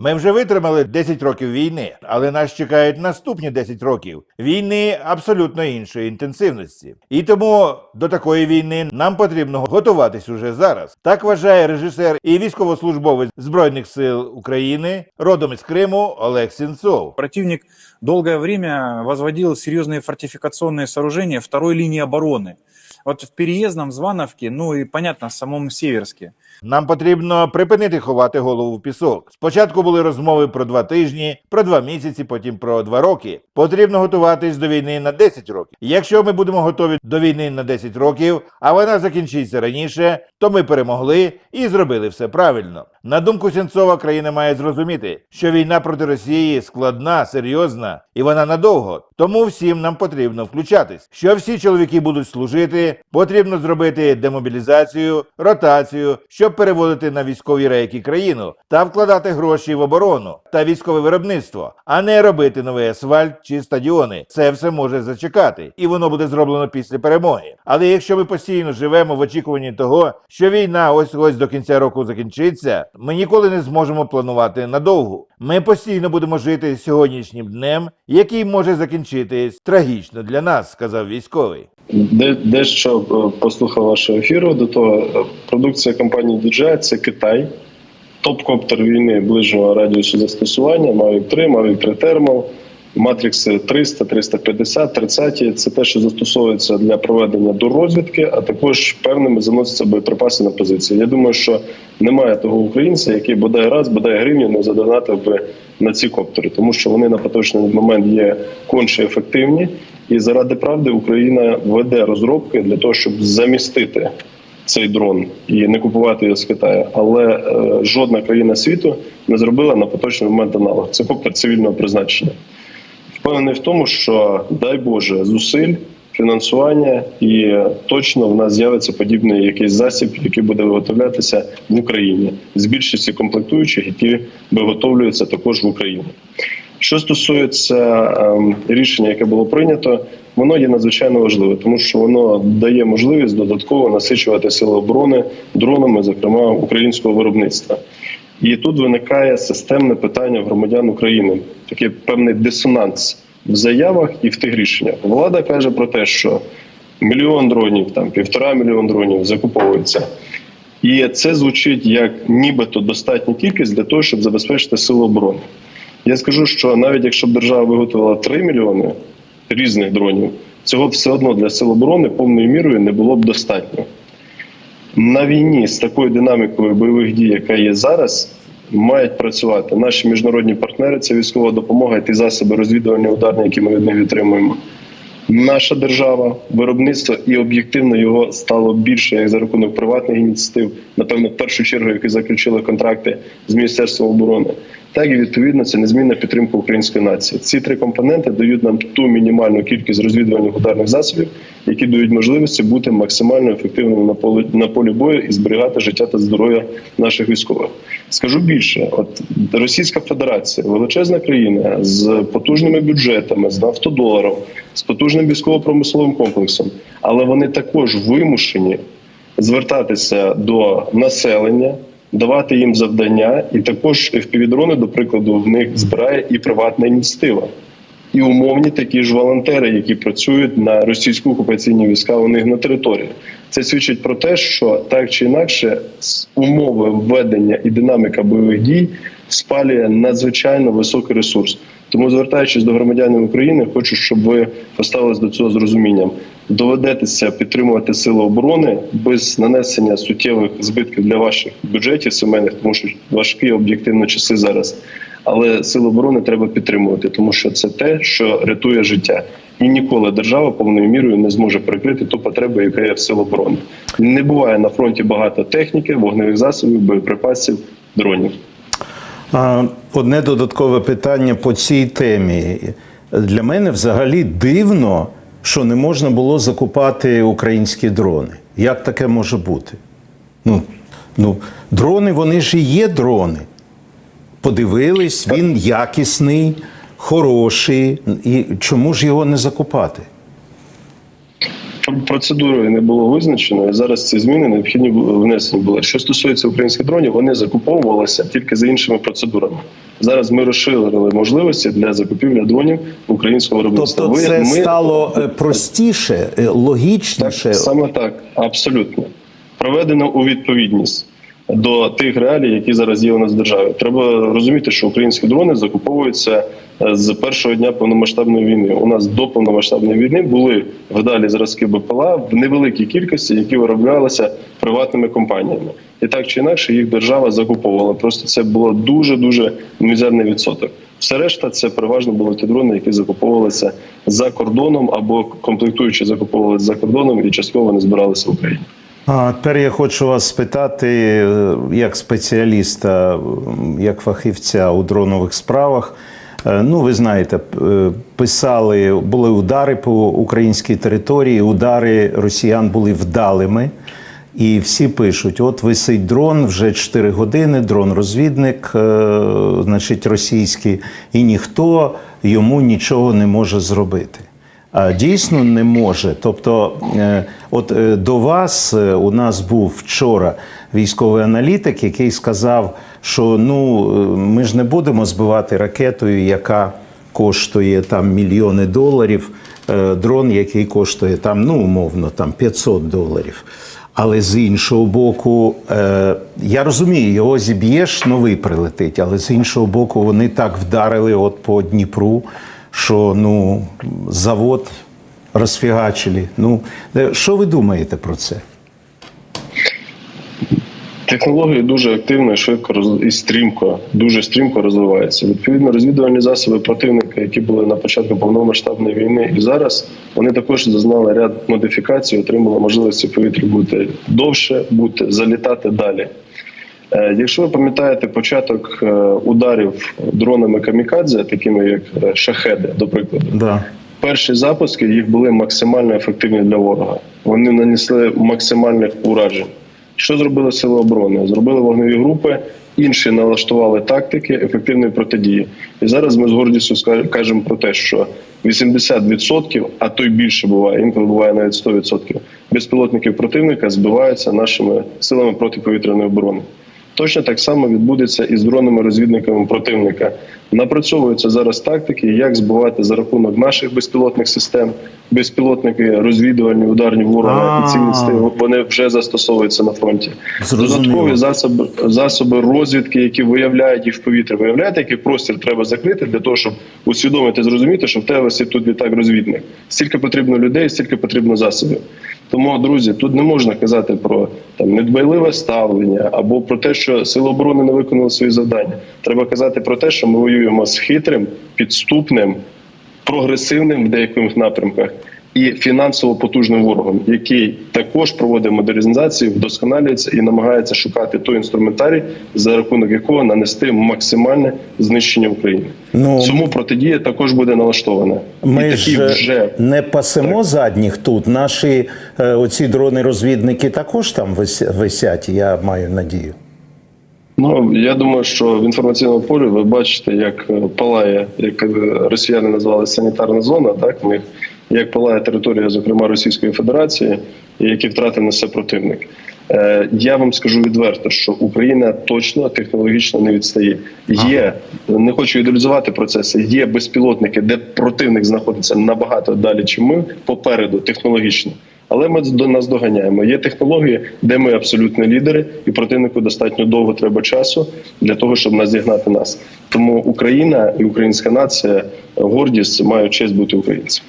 Ми вже витримали 10 років війни, але нас чекають наступні 10 років війни абсолютно іншої інтенсивності. І тому до такої війни нам потрібно готуватись уже зараз. Так вважає режисер і військовослужбовець Збройних сил України, родом із Криму Олег Сінцов. Противник долгое время возводил серьезные фортификационные сооружения второй линии обороны. Вот в Переездном, Звановке, ну и, понятно, в самом Северске. нам потрібно припинити ховати голову в пісок. Спочатку були розмови про два тижні, про два місяці, потім про два роки. Потрібно готуватись до війни на 10 років. Якщо ми будемо готові до війни на 10 років, а вона закінчиться раніше, то ми перемогли і зробили все правильно. На думку Сенцова, країна має зрозуміти, що війна проти Росії складна, серйозна і вона надовго. Тому всім нам потрібно включатись. Що всі чоловіки будуть служити, потрібно зробити демобілізацію, ротацію, щоб переводити на військові рейки країну та вкладати гроші в оборону та військове виробництво, а не робити новий асфальт чи стадіони. Це все може зачекати, і воно буде зроблено після перемоги. Але якщо ми постійно живемо в очікуванні того, що війна ось ось до кінця року закінчиться, ми ніколи не зможемо планувати надовго. Ми постійно будемо жити сьогоднішнім днем, який може закінчитись трагічно для нас, сказав військовий. Де дещо е, послухав вашого ефіру до того. е, Продукція компанії DJI – це Китай, топ-коптер війни ближнього радіусу застосування, Mavic 3, Mavic 3 Thermal, Matrix 300, 350, 30 – це те, що застосовується для проведення дорозвідки, а також певними заносяться боєприпаси на позиції. Я думаю, що немає того українця, який бодай раз, бодай гривню не задонатив би на ці коптери, тому що вони на поточний момент є конче ефективні. І заради правди Україна веде розробки для того, щоб замістити цей дрон і не купувати його з Китаю. Але е, жодна країна світу не зробила на поточний момент аналог. Це коптер цивільного призначення. Впевнений в тому, що дай Боже зусиль, фінансування, і точно в нас з'явиться подібний якийсь засіб, який буде виготовлятися в Україні з більшості комплектуючих, які виготовлюються також в Україні. Що стосується ем, рішення, яке було прийнято, воно є надзвичайно важливе, тому що воно дає можливість додатково насичувати сили оборони дронами, зокрема українського виробництва. І тут виникає системне питання громадян України, такий певний дисонанс в заявах і в тих рішеннях. Влада каже про те, що мільйон дронів, там півтора мільйон дронів закуповується. І це звучить як нібито достатня кількість для того, щоб забезпечити силу оборони. Я скажу, що навіть якщо б держава виготовила 3 мільйони різних дронів, цього все одно для сил оборони повною мірою не було б достатньо. На війні з такою динамікою бойових дій, яка є зараз, мають працювати наші міжнародні партнери. Це військова допомога і ті засоби розвідування ударні, які ми від них отримуємо. Наша держава, виробництво і об'єктивно його стало більше як за рахунок приватних ініціатив, напевно, в першу чергу, які заключили контракти з міністерством оборони, так і відповідно це незмінна підтримка української нації. Ці три компоненти дають нам ту мінімальну кількість розвідувальних ударних засобів, які дають можливості бути максимально ефективними на полі на полі бою і зберігати життя та здоров'я наших військових. Скажу більше, от Російська Федерація, величезна країна з потужними бюджетами, з нафтодоларом, з потужним військово-промисловим комплексом, але вони також вимушені звертатися до населення, давати їм завдання, і також впівдрони, до прикладу, в них збирає і приватна ініціатива. І умовні такі ж волонтери, які працюють на російську окупаційні війська у них на території. Це свідчить про те, що так чи інакше умови введення і динаміка бойових дій спалює надзвичайно високий ресурс. Тому, звертаючись до громадянів України, хочу, щоб ви поставились до цього з розумінням. Доведетеся підтримувати сили оборони без нанесення суттєвих збитків для ваших бюджетів сімейних, тому що важкі об'єктивно часи зараз. Але сили оборони треба підтримувати, тому що це те, що рятує життя, і ніколи держава повною мірою не зможе перекрити ту потребу, яка є в сил оборони. Не буває на фронті багато техніки, вогневих засобів, боєприпасів, дронів. Одне додаткове питання по цій темі. Для мене взагалі дивно, що не можна було закупати українські дрони. Як таке може бути? Ну, ну, дрони, вони ж і є дрони. Подивились, він якісний, хороший. І чому ж його не закупати? Процедурою не було визначено, і зараз ці зміни необхідні внесені були. Що стосується українських дронів, вони закуповувалися тільки за іншими процедурами. Зараз ми розширили можливості для закупівлі дронів українського виробництва. Тобто це ми- стало е, простіше, е, логічніше. так, саме так, абсолютно. Проведено у відповідність до тих реалій, які зараз є у нас в державі. Треба розуміти, що українські дрони закуповуються е, з першого дня повномасштабної війни. У нас до повномасштабної війни були вдалі зразки БПЛА в невеликій кількості, які вироблялися приватними компаніями. І так чи інакше їх держава закуповувала. Просто це було дуже дуже мізерний відсоток. Все решта це переважно були ті дрони, які закуповувалися за кордоном або комплектуючі закуповувалися за кордоном і частково не збиралися в Україні. А тепер я хочу вас спитати, е, як спеціаліста, як фахівця у дронових справах. Е, Ну, ви знаєте, е, писали, були удари по українській території, удари росіян були вдалими. І всі пишуть: от висить дрон вже 4 години, дрон-розвідник, е, значить, російський, і ніхто йому нічого не може зробити. Дійсно не може. Тобто, е, от е, до вас е, у нас був вчора військовий аналітик, який сказав, що ну ми ж не будемо збивати ракетою, яка коштує там мільйони доларів, дрон, який коштує там, ну умовно, там 500 доларів. Але з іншого боку, я розумію, його зіб'єш, новий прилетить. Але з іншого боку, вони так вдарили от по Дніпру, що ну, завод розфігачили. Ну, що ви думаєте про це? Технології дуже активно і швидко і стрімко, дуже стрімко розвиваються. Відповідно, розвідувальні засоби противника, які були на початку повномасштабної війни, і зараз вони також зазнали ряд модифікацій, отримали можливості в повітрі бути довше, бути залітати далі. Е, Якщо ви пам'ятаєте початок е, ударів дронами камікадзе, такими як е, шахеди, до прикладу, Да. перші запуски їх були максимально ефективні для ворога. Вони нанесли максимальних уражень. Що зробили сили оборони? Зробили вогневі групи, інші налаштували тактики ефективної протидії. І зараз ми з гордістю кажемо про те, що 80%, а то й більше буває, інколи буває навіть 100% безпілотників противника збиваються нашими силами протиповітряної оборони. Точно так само відбудеться і з дронами-розвідниками противника. Напрацьовуються зараз тактики, як збивати за рахунок наших безпілотних систем, безпілотники розвідувальні, ударні ворога і ці місти вони вже застосовуються на фронті. Додаткові засоби засоби розвідки, які виявляють їх в повітрі. Виявляєте, який простір треба закрити для того, щоб усвідомити, зрозуміти, що в тебе тут літак розвідник. Стільки потрібно людей, стільки потрібно засобів. Тому, друзі, тут не можна казати про там недбайливе ставлення або про те, що сили оборони не виконали свої завдання. Треба казати про те, що ми воюємо з хитрим, підступним, прогресивним в деяких напрямках і фінансово потужним ворогом, який також проводить модернізацію, вдосконалюється і намагається шукати той інструментарій, за рахунок якого нанести максимальне знищення України. Ну, Цьому протидія також буде налаштована. Ми і ж вже не пасемо задніх тут. Наші е, оці дрони-розвідники також там висять, я маю надію. Ну я думаю, що в інформаційному полі ви бачите, як е, палає, як е, росіяни назвали санітарна зона, так в них як палає територія, зокрема Російської Федерації, і які втрати несе противник. Е, Я вам скажу відверто, що Україна точно технологічно не відстає. Є не хочу ідеалізувати процеси. Є безпілотники, де противник знаходиться набагато далі, чим ми попереду технологічно. Але ми до нас доганяємо. Є технології, де ми абсолютно лідери, і противнику достатньо довго треба часу для того, щоб наздігнати нас. Тому Україна і українська нація гордість мають честь бути українцем.